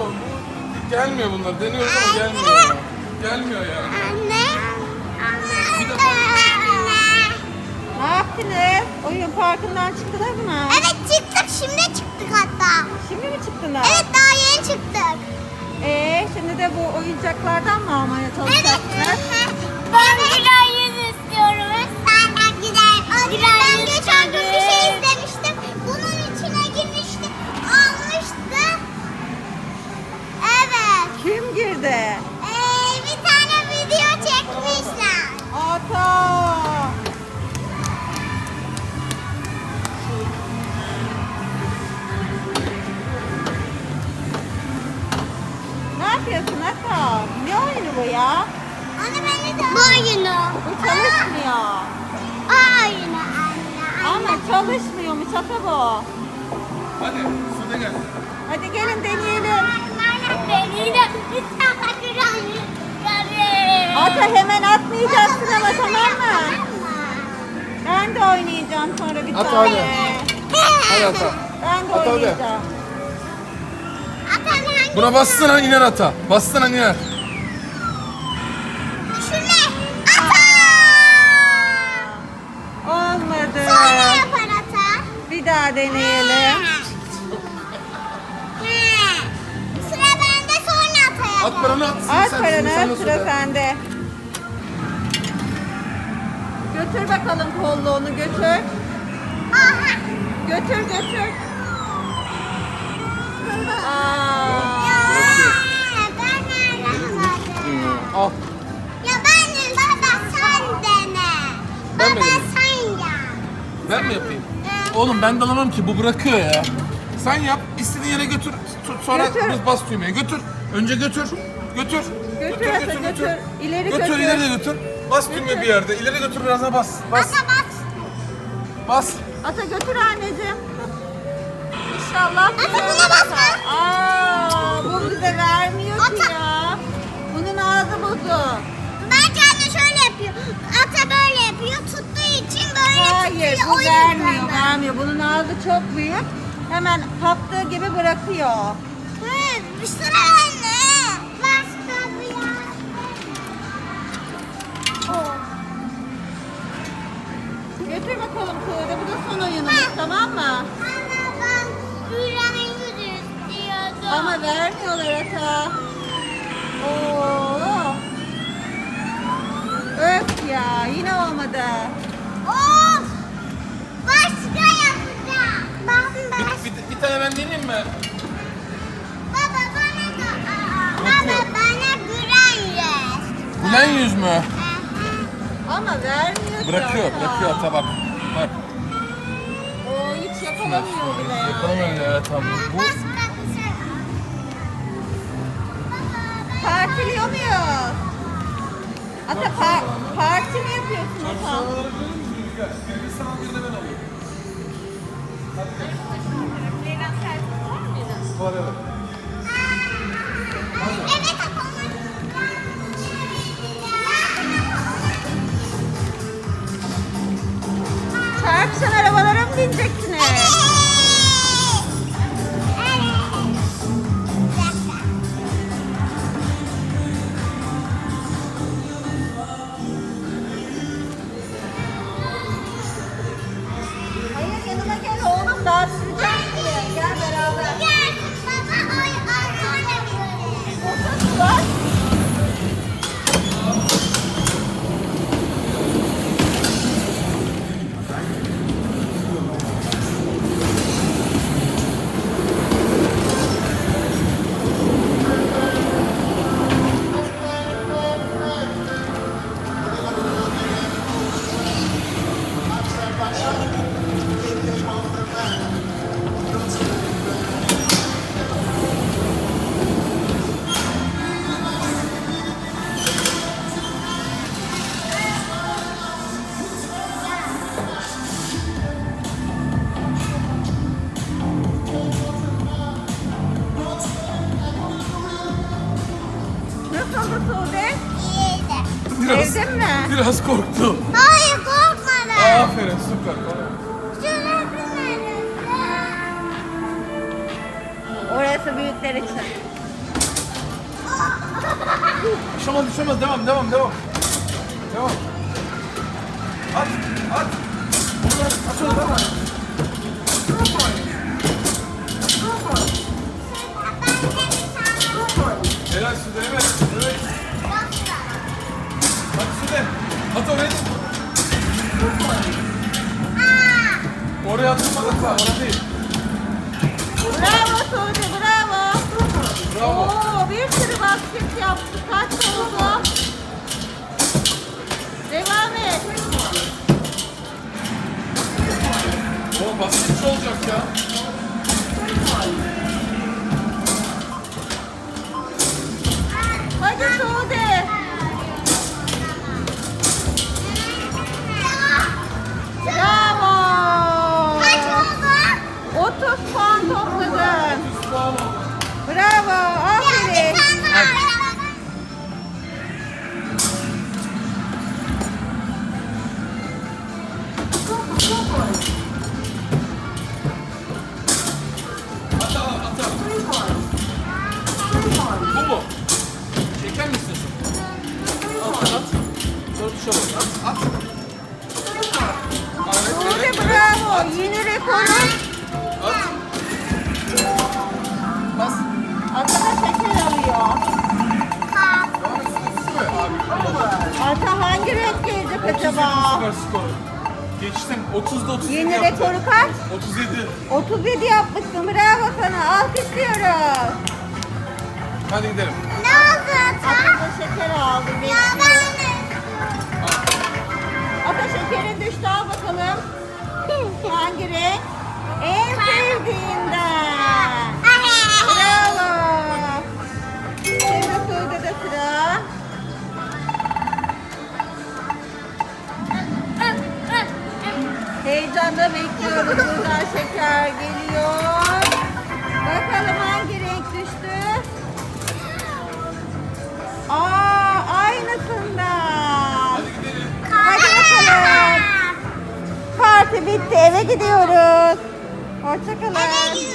Bu gelmiyor bunlar. Deniyoruz ama gelmiyor. Gelmiyor yani. Anne. Bir de Ne yaptınız? Oyun parkından çıktılar mı? Evet çıktık şimdi çıktık hatta. Şimdi mi çıktılar? Evet daha yeni çıktık. Ee, şimdi de bu oyuncaklardan mı almaya Evet. çalışacaksınız? Ben güler yüz istiyorum. Senden güler. Ben geçen gün Ata? Ne oyunu bu ya? Anne beni de. Bu oyunu. Bu çalışmıyor. O oyunu anne. Ama çalışmıyormuş Ata bu. Hadi Sude gel. Hadi gelin deneyelim. Ata hemen atmayacaksın ama tamam mı? Ben de oynayacağım sonra bir At tane. hadi. Hadi ata. Ben de At hadi. oynayacağım. Buna bassana iner ata. Bassana iner. Şuna. Ata. Olmadı. Sonra yapar ata. Bir daha deneyelim. He. Sıra bende sonra ata yapar. At paranı at. At Sen- sen paranı sıra Sude. sende. Götür bakalım kolluğunu götür. Aha. Götür götür. Aa, Oğlum ben dalamam ki bu bırakıyor ya. Sen yap, istediğin yere götür. Tut, Sonra Götür. biz bas düğmeye. Götür. Önce götür. Götür. Götür Ata, götür. İleri götür. götür. ileri de götür. Bas düğmeye bir yerde. İleri götür biraz daha bas. Bas. Ata bak. Bas. Ata götür anneciğim. İnşallah. Ata, buna basma. Aa, bu bize vermiyor ki ya. Bunun ağzı bozuk. Hayır bu vermiyor vermiyor. Bunun ağzı çok büyük. Hemen kaptığı gibi bırakıyor. Hı, bir sıra anne. Başka bir yer. Oh. Götür bakalım Tuğde. Bu da son oyunumuz tamam mı? Anne ben gülen yüz istiyordum. Ama vermiyorlar ata. Oo. Öf ya yine olmadı. Bir, bir tane ben deneyeyim mi? Baba bana da... Baba bana gülen yüz. Gülen yüz mü? Ama vermiyor Bırakıyor, bırakıyor ata bak. Bak. Oo hiç yakalamıyor bile ya. Yakalamıyor ya tamam. Bu bir ben... Partiliyor muyuz? Ata par parti mi yapıyorsun ata? Var evet. Arabalara mı bineceksiniz? Biraz korktum. Hayır korkmadım. Aferin süper. Orası büyükler için. Düşemez düşemez devam devam devam. Devam. At at. Buradan kaçalım hemen. Sude. At oraya. Oraya atılma da orada değil. Bravo Sude bravo. Bravo. Oo, bir sürü basket yaptı. Kaç oldu? Bas. At at. Evet, bravo. Yeni rekoru. At. Bas. Alıyor. Ata hangi renk gelecek 37 acaba? süper skor. Geçtin. 30'da 37 Yeni yaptın. rekoru kaç? 37. 37 yapmışsın. Bravo sana. Alkışlıyoruz. Hadi gidelim. Ne oldu ata? Ata şeker aldı. Ya ben de. Ata şekerin düştü. Al bakalım. Hangi renk? En sevdiğinden. Gidiyoruz. Hoşçakalın.